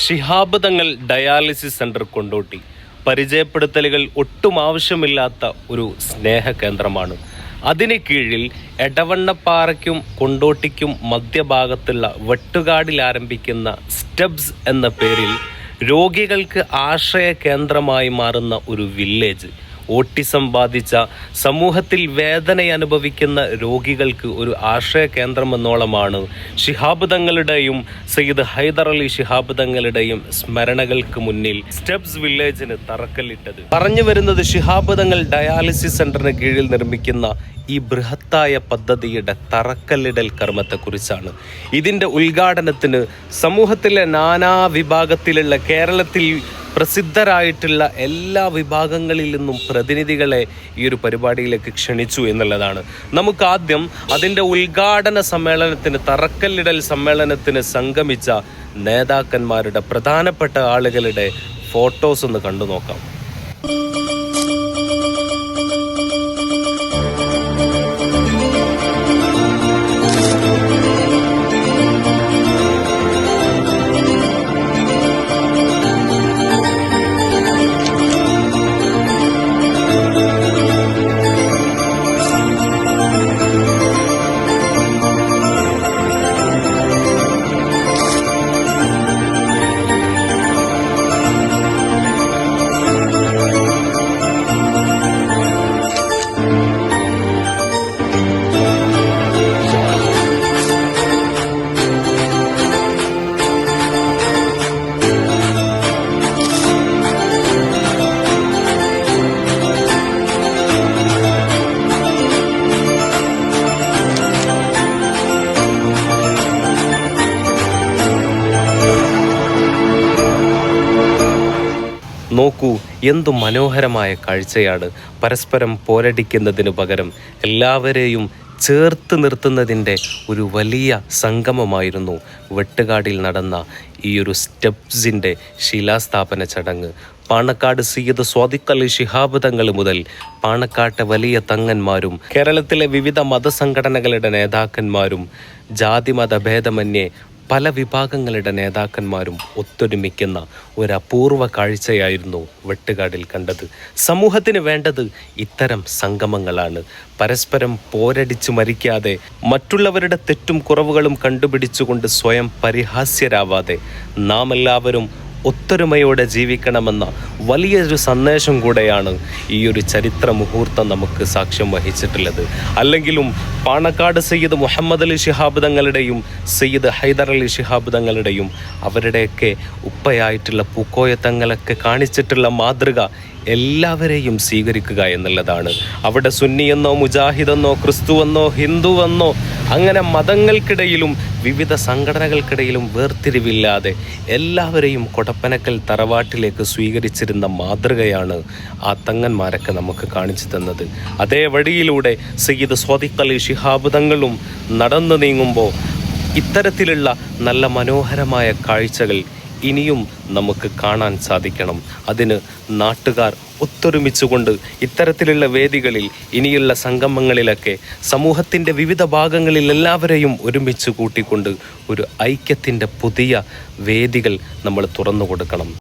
Shihab Thangal dialysis centre Kondotty. പരിചയപ്പെടുത്തലുകൾ ഒട്ടും ആവശ്യമില്ലാത്ത ഒരു സ്നേഹ കേന്ദ്രമാണ് അതിന് കീഴിൽ എടവണ്ണപ്പാറയ്ക്കും കൊണ്ടോട്ടിക്കും മധ്യഭാഗത്തുള്ള വെട്ടുകാടിൽ ആരംഭിക്കുന്ന സ്റ്റെബ്സ് എന്ന പേരിൽ രോഗികൾക്ക് ആശ്രയ കേന്ദ്രമായി മാറുന്ന ഒരു വില്ലേജ്. ഓട്ടിസം ബാധിച്ച സമൂഹത്തിൽ വേദന അനുഭവിക്കുന്ന രോഗികൾക്ക് ഒരു ആശ്രയ കേന്ദ്രം എന്നോളമാണ് ശിഹാബ് തങ്ങളുടെയും സയ്യിദ് ഹൈദർ അലി ശിഹാബ് തങ്ങളുടെയും സ്മരണകൾക്ക് മുന്നിൽ സ്റ്റെപ്സ് വില്ലേജിന് തറക്കല്ലിട്ടത്. പറഞ്ഞു വരുന്നത് ശിഹാബ് തങ്ങൾ ഡയാലിസിസ് സെന്ററിന് കീഴിൽ നിർമ്മിക്കുന്ന ഈ ബൃഹത്തായ പദ്ധതിയുടെ തറക്കല്ലിടൽ കർമ്മത്തെക്കുറിച്ചാണ്. ഇതിന്റെ ഉദ്ഘാടനത്തിന് സമൂഹത്തിലെ നാനാ വിഭാഗത്തിലുള്ള കേരളത്തിൽ പ്രസിദ്ധരായിട്ടുള്ള എല്ലാ വിഭാഗങ്ങളിൽ നിന്നും പ്രതിനിധികളെ ഈ ഒരു പരിപാടിയിലേക്ക് ക്ഷണിച്ചു എന്നുള്ളതാണ്. നമുക്ക് ആദ്യം അതിന്റെ ഉദ്ഘാടന സമ്മേളനത്തിന് തറക്കല്ലിടൽ സമ്മേളനത്തിന് സംഗമിച്ച നേതാക്കന്മാരുടെ പ്രധാനപ്പെട്ട ആളുകളുടെ ഫോട്ടോസ് ഒന്ന് കണ്ടു നോക്കാം നോക്കൂ എന്തു മനോഹരമായ കാഴ്ചയാണ്. പരസ്പരം പോരടിക്കുന്നതിന് പകരം എല്ലാവരെയും ചേർത്ത് നിർത്തുന്നതിന്റെ ഒരു വലിയ സംഗമമായിരുന്നു വെട്ടുകാടിൽ നടന്ന ഈ ഒരു സ്റ്റെപ്സിന്റെ ശിലാസ്ഥാപന ചടങ്ങ്. പാണക്കാട് സയ്യിദ് സ്വാദിഖ് അലി ശിഹാബ് തങ്ങൾ മുതൽ പാണക്കാട്ടെ വലിയ തങ്ങന്മാരും കേരളത്തിലെ വിവിധ മതസംഘടനകളുടെ നേതാക്കന്മാരും ജാതിമത ഭേദമന്യേ പല വിഭാഗങ്ങളുടെ നേതാക്കന്മാരും ഒത്തൊരുമിക്കുന്ന ഒരു അപൂർവ കാഴ്ചയായിരുന്നു വെട്ടുകാടിൽ കണ്ടത്. സമൂഹത്തിന് വേണ്ടത് ഇത്തരം സംഗമങ്ങളാണ്. പരസ്പരം പോരടിച്ചു മരിക്കാതെ മറ്റുള്ളവരുടെ തെറ്റും കുറവുകളും കണ്ടുപിടിച്ചുകൊണ്ട് സ്വയം പരിഹാസ്യരാവാതെ നാം എല്ലാവരും ഒത്തൊരുമയോടെ ജീവിക്കണമെന്ന വലിയൊരു സന്ദേശം കൂടെയാണ് ഈ ഒരു ചരിത്ര മുഹൂർത്തം നമുക്ക് സാക്ഷ്യം വഹിച്ചിട്ടുള്ളത്. അല്ലെങ്കിലും പാണക്കാട് സയ്യിദ് മുഹമ്മദ് അലി ശിഹാബ് തങ്ങളുടെയും സയ്യിദ് ഹൈദർ അലി ശിഹാബ് തങ്ങളുടെയും അവരുടെയൊക്കെ ഉപ്പയായിട്ടുള്ള പൂക്കോയ തങ്ങളൊക്കെ കാണിച്ചിട്ടുള്ള മാതൃക എല്ലാവരെയും സ്വീകരിക്കുക എന്നുള്ളതാണ്. അവിടെ സുന്നിയെന്നോ മുജാഹിദെന്നോ ക്രിസ്തുവെന്നോ ഹിന്ദുവെന്നോ അങ്ങനെ മതങ്ങൾക്കിടയിലും വിവിധ സംഘടനകൾക്കിടയിലും വേർതിരിവില്ലാതെ എല്ലാവരെയും കൊടപ്പനക്കൽ തറവാട്ടിലേക്ക് സ്വീകരിച്ചിരുന്ന മാതൃകയാണ് ആ തങ്ങന്മാരൊക്കെ നമുക്ക് കാണിച്ചു തന്നത്. അതേ വഴിയിലൂടെ സയ്യിദ് സ്വാദിഖ് അലി ശിഹാബ് നടന്നു നീങ്ങുമ്പോൾ ഇത്തരത്തിലുള്ള നല്ല മനോഹരമായ കാഴ്ചകൾ ഇനിയും നമുക്ക് കാണാൻ സാധിക്കണം. അതിന് നാട്ടുകാർ ഒത്തൊരുമിച്ചുകൊണ്ട് ഇത്തരത്തിലുള്ള വേദികളിൽ ഇനിയുള്ള സംഗമങ്ങളിലൊക്കെ സമൂഹത്തിന്റെ വിവിധ ഭാഗങ്ങളിൽ എല്ലാവരെയും ഒരുമിച്ച് കൂട്ടിക്കൊണ്ട് ഒരു ഐക്യത്തിന്റെ പുതിയ വേദികൾ നമ്മൾ തുറന്നു കൊടുക്കണം.